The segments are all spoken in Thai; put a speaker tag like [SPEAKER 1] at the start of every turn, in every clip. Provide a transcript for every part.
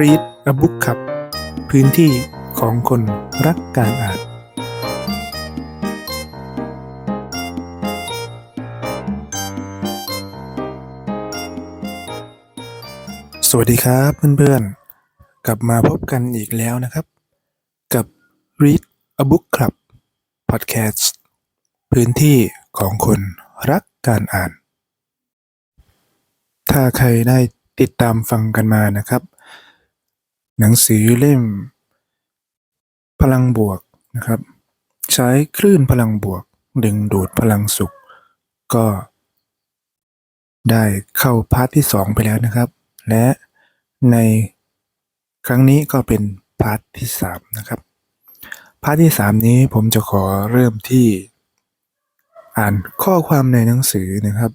[SPEAKER 1] Read a Book ครับ พื้นที่ของคนรักการอ่านสวัสดีครับเพื่อนๆ กลับมาพบกันอีกแล้วนะครับ กับ Read a Book Club Podcast พื้นที่ของคนรักการอ่าน ถ้าใครได้ติดตามฟังกันมานะครับ หนังสือเล่ม พลังบวกนะครับ ใช้คลื่นพลังบวก ดึงดูดพลังสุข ก็ได้เข้าพาร์ทที่สองไปแล้วนะครับ และในครั้งนี้ก็เป็นพาร์ทที่สามนะครับ พาร์ทที่สามนี้ผมจะขอเริ่มที่อ่านข้อความในหนังสือนะครับ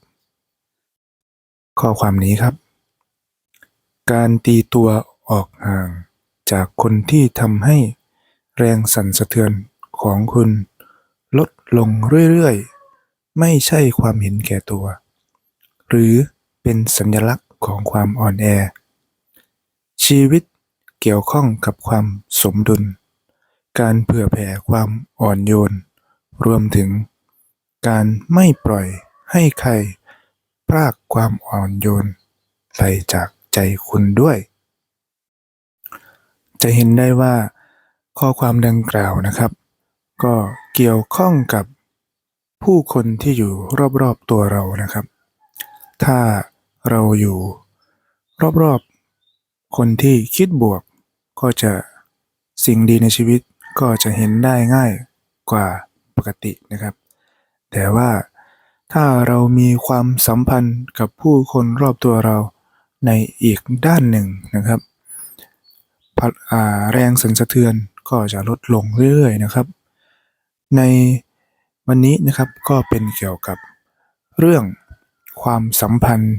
[SPEAKER 1] ข้อความนี้ครับ การตีตัว ออกห่างจากคนที่ทำให้แรงสั่นสะเทือนของคุณลดลงเรื่อยๆ ไม่ใช่ความเห็นแก่ตัว หรือเป็นสัญลักษณ์ของความอ่อนแอ ชีวิตเกี่ยวข้องกับความสมดุล การเผื่อแผ่ความอ่อนโยน รวมถึงการไม่ปล่อยให้ใครพรากความอ่อนโยนไปจากใจคุณด้วย จะเห็นได้ว่าข้อความดังกล่าวนะครับ ก็เกี่ยวข้องกับผู้คนที่อยู่รอบๆตัวเรานะครับ ถ้าเราอยู่รอบๆคนที่คิดบวก ก็จะสิ่งดีในชีวิตก็จะเห็นได้ง่ายกว่าปกตินะครับ แต่ว่าถ้าเรามีความสัมพันธ์กับผู้คนรอบตัวเราในอีกด้านหนึ่งนะครับ แรงสั่นสะเทือนก็จะลดลงเรื่อยๆนะครับ ในวันนี้นะครับก็เป็นเกี่ยวกับเรื่องความสัมพันธ์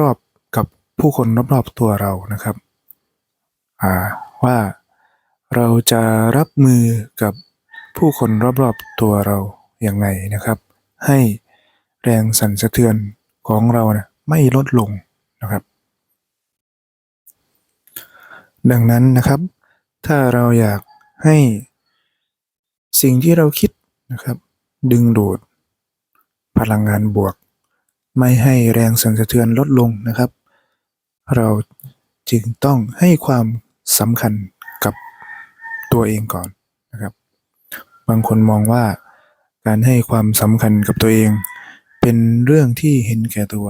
[SPEAKER 1] รอบๆกับผู้คนรอบๆตัวเรานะครับว่าเราจะรับมือกับผู้คนรอบๆตัวเราอย่างไงนะครับ ให้แรงสั่นสะเทือนของเรานะไม่ลดลงนะครับ ดังนั้นนะครับ ถ้าเราอยากให้สิ่งที่เราคิดนะครับ ดึงดูด พลังงานบวก ไม่ให้แรงสั่นสะเทือนลดลงนะครับ เราจึงต้องให้ความสำคัญกับตัวเองก่อนนะครับ บางคนมองว่าการให้ความสำคัญกับตัวเอง เป็นเรื่องที่เห็นแก่ตัว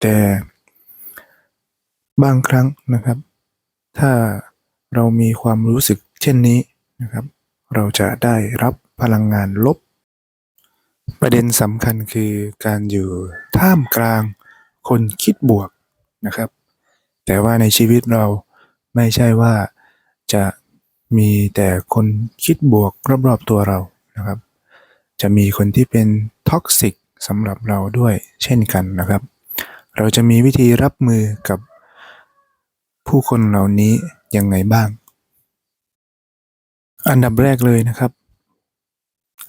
[SPEAKER 1] แต่บางครั้งนะครับ ถ้าเรามีความรู้สึกเช่นนี้นะครับ เราจะได้รับพลังงานลบ ประเด็นสำคัญคือการอยู่ท่ามกลางคนคิดบวกนะครับ แต่ว่าในชีวิตเราไม่ใช่ว่าจะมีแต่คนคิดบวกรอบๆตัวเรานะครับ จะมีคนที่เป็นท็อกซิกสำหรับเราด้วยเช่นกันนะครับ เราจะมีวิธีรับมือกับ ผู้คนเหล่านี้ยังไงบ้าง อันดับแรกเลยนะครับ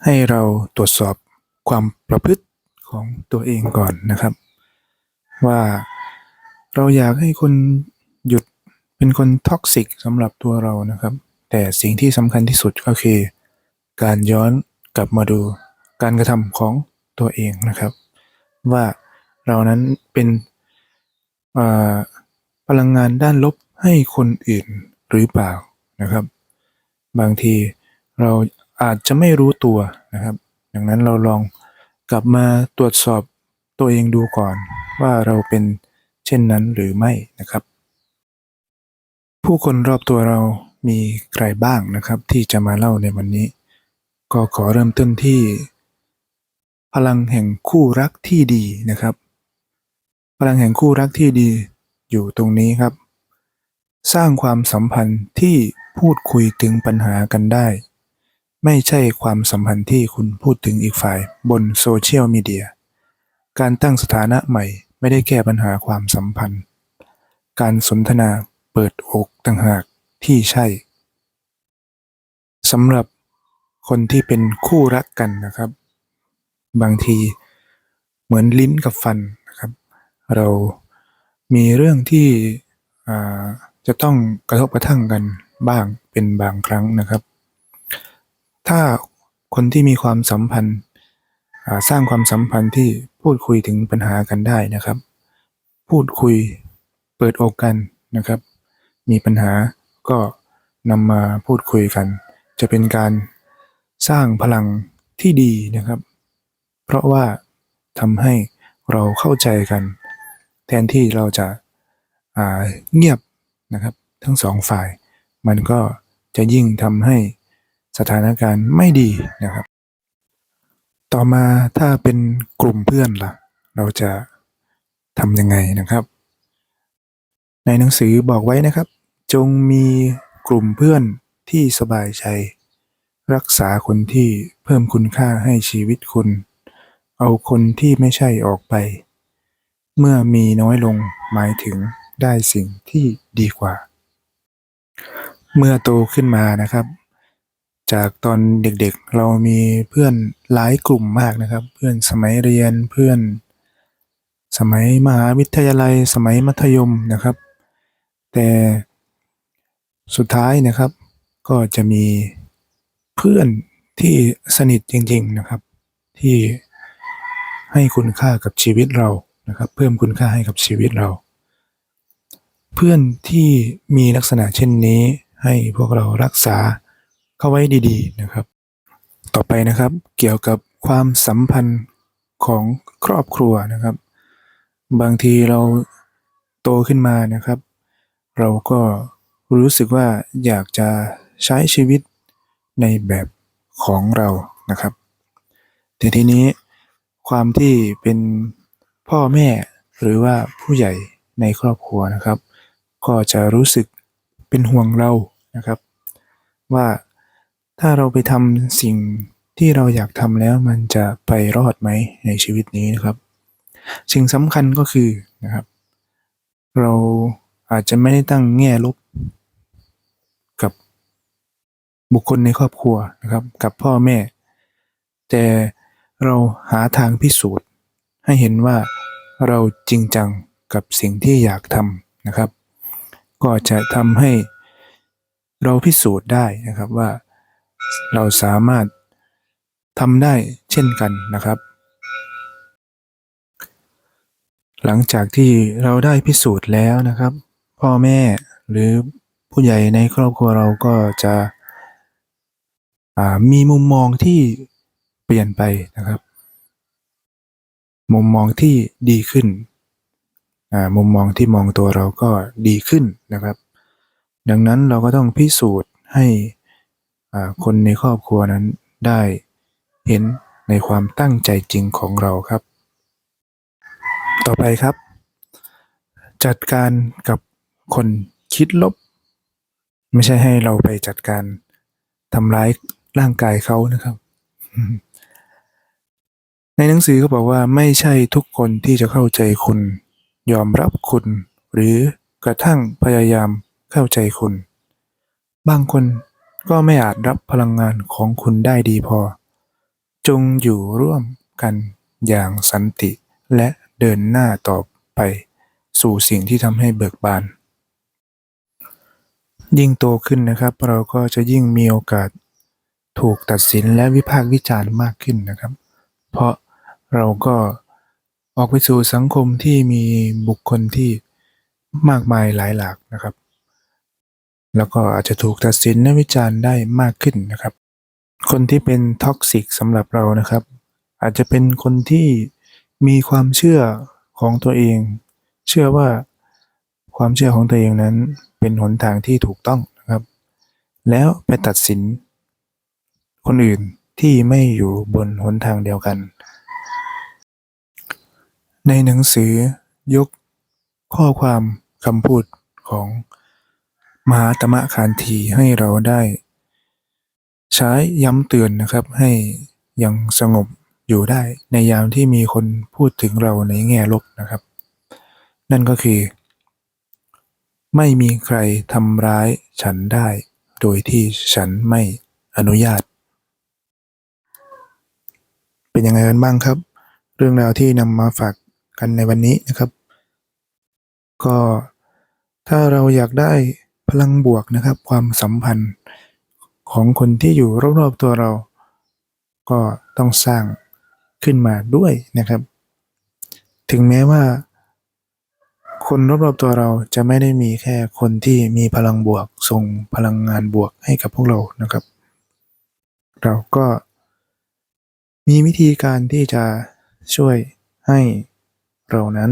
[SPEAKER 1] ให้เราตรวจสอบความประพฤติของตัวเองก่อนนะครับ ว่าเราอยากให้คนหยุดเป็นคนท็อกซิกสำหรับตัวเรานะครับ แต่สิ่งที่สำคัญที่สุดก็คือ การย้อนกลับมาดูการกระทำของตัวเองนะครับ ว่าเรานั้นเป็นอ่า พลังงานด้านลบให้คนอื่นหรือเปล่านะครับ บางทีเราอาจจะไม่รู้ตัวนะครับ ดังนั้นเราลองกลับมาตรวจสอบตัวเองดูก่อนว่าเราเป็นเช่นนั้นหรือไม่นะครับ ผู้คนรอบตัวเรามีใครบ้างนะครับ ที่จะมาเล่าในวันนี้ ก็ขอเริ่มต้นที่ พลังแห่งคู่รักที่ดีนะครับ พลังแห่งคู่รักที่ดี อยู่ตรงนี้ครับ สร้างความสัมพันธ์ที่พูดคุยถึงปัญหากันได้ ไม่ใช่ความสัมพันธ์ที่คุณพูดถึงอีกฝ่ายบนโซเชียลมีเดียการตั้งสถานะใหม่ไม่ได้แก้ปัญหาความสัมพันธ์ การสนทนาเปิดอกต่างหากที่ใช่สำหรับคนที่เป็นคู่รักกันนะครับ บางทีเหมือนลิ้นกับฟันนะครับ เรา มีเรื่องที่จะต้องกระทบกระทั่งกันบ้างเป็นบางครั้งนะครับ ถ้าคนที่มีความสัมพันธ์สร้างความสัมพันธ์ที่พูดคุยถึงปัญหากันได้นะครับ พูดคุยเปิดอกกันนะครับ มีปัญหาก็นำมาพูดคุยกัน จะเป็นการสร้างพลังที่ดีนะครับ เพราะว่าทำให้เราเข้าใจกัน แทนที่เราจะาเงียบนะครับ ทั้งสองฝ่าย มันก็จะยิ่งทำให้สถานการณ์ไม่ดีนะครับ ต่อมาถ้าเป็นกลุ่มเพื่อนล่ะ เราจะทำยังไงนะครับ ในหนังสือบอกไว้นะครับ จงมีกลุ่มเพื่อนที่สบายใจ รักษาคนที่เพิ่มคุณค่าให้ชีวิตคุณ เอาคนที่ไม่ใช่ออกไป เมื่อมีน้อยลงหมายถึงได้สิ่งที่ดีกว่า เมื่อโตขึ้นมานะครับ จากตอนเด็กๆ เรามีเพื่อนหลายกลุ่มมากนะครับ เพื่อนสมัยเรียนเพื่อน สมัยมหาวิทยาลัยสมัยมัธยมนะครับ แต่สุดท้ายนะครับก็จะมีเพื่อนที่สนิทจริงๆนะครับ ที่ให้คุณค่ากับชีวิตเรา นะครับเพิ่มคุณค่าให้กับชีวิตเรา เพื่อนที่มีลักษณะเช่นนี้ให้พวกเรารักษาเข้าไว้ดีๆนะครับ ต่อไปนะครับเกี่ยวกับความสัมพันธ์ของครอบครัวนะครับ บางทีเราโตขึ้นมานะครับ เราก็รู้สึกว่าอยากจะใช้ชีวิตในแบบของเรานะครับ แต่ทีนี้ความที่เป็น พ่อแม่หรือว่าผู้ใหญ่ในครอบครัวนะครับ ก็จะรู้สึกเป็นห่วงเรานะครับ ว่าถ้าเราไปทำสิ่งที่เราอยากทำแล้วมันจะไปรอดไหมในชีวิตนี้นะครับ สิ่งสำคัญก็คือนะครับ เราอาจจะไม่ได้ตั้งแง่ลบกับบุคคลในครอบครัวนะครับ กับพ่อแม่ แต่เราหาทางพิสูจน์ให้เห็นว่า เราจริงจังกับสิ่งที่อยากทำนะครับ ก็จะทำให้เราพิสูจน์ได้นะครับว่าเราสามารถทำได้เช่นกันนะครับ หลังจากที่เราได้พิสูจน์แล้วนะครับ พ่อแม่หรือผู้ใหญ่ในครอบครัวเราก็จะมีมุมมองที่เปลี่ยนไปนะครับ มุมมองที่ดีขึ้นอ่ามุมมองที่มองตัวเราก็ดีขึ้นนะครับ ดังนั้นเราก็ต้องพิสูจน์ให้อ่าคนในครอบครัวนั้นได้เห็นในความตั้งใจจริงของเราครับ ต่อไปครับ จัดการกับคนคิดลบ ไม่ใช่ให้เราไปจัดการทำร้ายร่างกายเขานะครับ ในหนังสือเขาบอกว่าไม่ใช่ทุกคนที่จะเข้าใจคุณ ยอมรับคุณ หรือกระทั่งพยายามเข้าใจคุณ บางคนก็ไม่อาจรับพลังงานของคุณได้ดีพอ จงอยู่ร่วมกันอย่างสันติและเดินหน้าต่อไปสู่สิ่งที่ทำให้เบิกบาน ยิ่งโตขึ้นนะครับ เราก็จะยิ่งมีโอกาสถูกตัดสินและวิพากษ์วิจารณ์มากขึ้นนะครับ เพราะเราก็ออกไปสู่สังคมที่มีบุคคลที่มากมายหลายหลากนะครับ แล้วก็อาจจะถูกตัดสินและวิจารณ์ได้มากขึ้นนะครับ คนที่เป็นท็อกซิกสำหรับเรานะครับ อาจจะเป็นคนที่มีความเชื่อของตัวเอง เชื่อว่าความเชื่อของตัวเองนั้นเป็นหนทางที่ถูกต้องนะครับ แล้วไปตัดสินคนอื่น ที่ไม่อยู่บนหนทางเดียวกัน ในหนังสือยกข้อความคำพูดของมหาตมะคานทีให้เราได้ ใช้ย้ำเตือนนะครับให้ยังสงบอยู่ได้ในยามที่มีคนพูดถึงเราในแง่ลบนะครับ นั่นก็คือ ไม่มีใครทำร้ายฉันได้ โดยที่ฉันไม่อนุญาต เป็นยังไงกันบ้างครับ เรื่องราวที่นำมาฝากกันในวันนี้นะครับ ก็ถ้าเราอยากได้พลังบวกนะครับ ความสัมพันธ์ของคนที่อยู่รอบๆตัวเรา ก็ต้องสร้างขึ้นมาด้วยนะครับ ถึงแม้ว่า คนรอบๆตัวเราจะไม่ได้มีแค่คนที่มีพลังบวก ส่งพลังงานบวกให้กับพวกเรานะครับ เราก็ มีวิธีการที่จะช่วยให้เรานั้น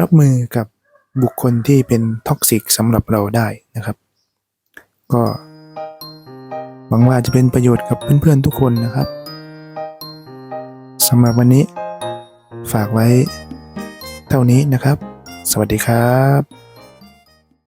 [SPEAKER 1] รับมือกับบุคคลที่เป็นท็อกซิกสำหรับเราได้นะครับ ก็หวังว่าจะเป็นประโยชน์กับเพื่อนๆทุกคนนะครับสำหรับวันนี้ฝากไว้เท่านี้นะครับ สวัสดีครับ